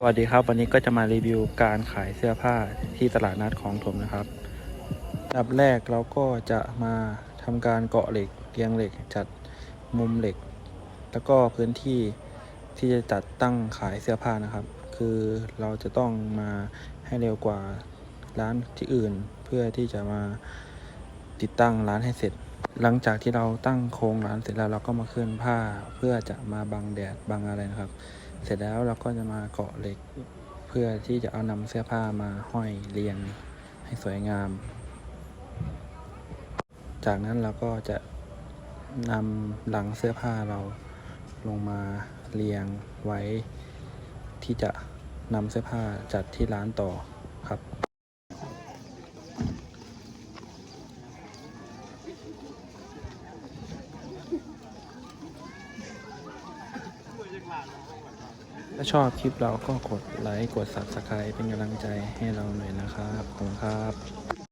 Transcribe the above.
สวัสดีครับวันนี้ก็จะมารีวิวการขายเสื้อผ้าที่ตลาดนัดของถมนะครับอันดับแรกเราก็จะมาทำการเกาะเหล็กเรียงเหล็กจัดมุมเหล็ก แล้วก็พื้นที่ที่จะจัดตั้งขายเสื้อผ้านะครับ คือเราจะต้องมาให้เร็วกว่าร้านที่อื่น เพื่อที่จะมาติดตั้งร้านให้เสร็จ หลังจากที่เราตั้งโครงร้านเสร็จแล้วเราก็มาเคลื่อนผ้าเพื่อจะมาบังแดดบังอะไรนะครับ เสร็จแล้วเราก็จะมาเกาะเหล็ก เพื่อที่จะเอานำเสื้อผ้ามาห้อยเรียงให้สวยงาม จากนั้นเราก็จะนำหลังเสื้อผ้าเราลงมาเรียงไว้ที่จะนำเสื้อผ้าจัดที่ร้านต่อครับ ถ้าชอบคลิปเราก็กดไลค์ กด Subscribe เป็นกำลังใจให้เราหน่อยนะครับ ขอบคุณครับ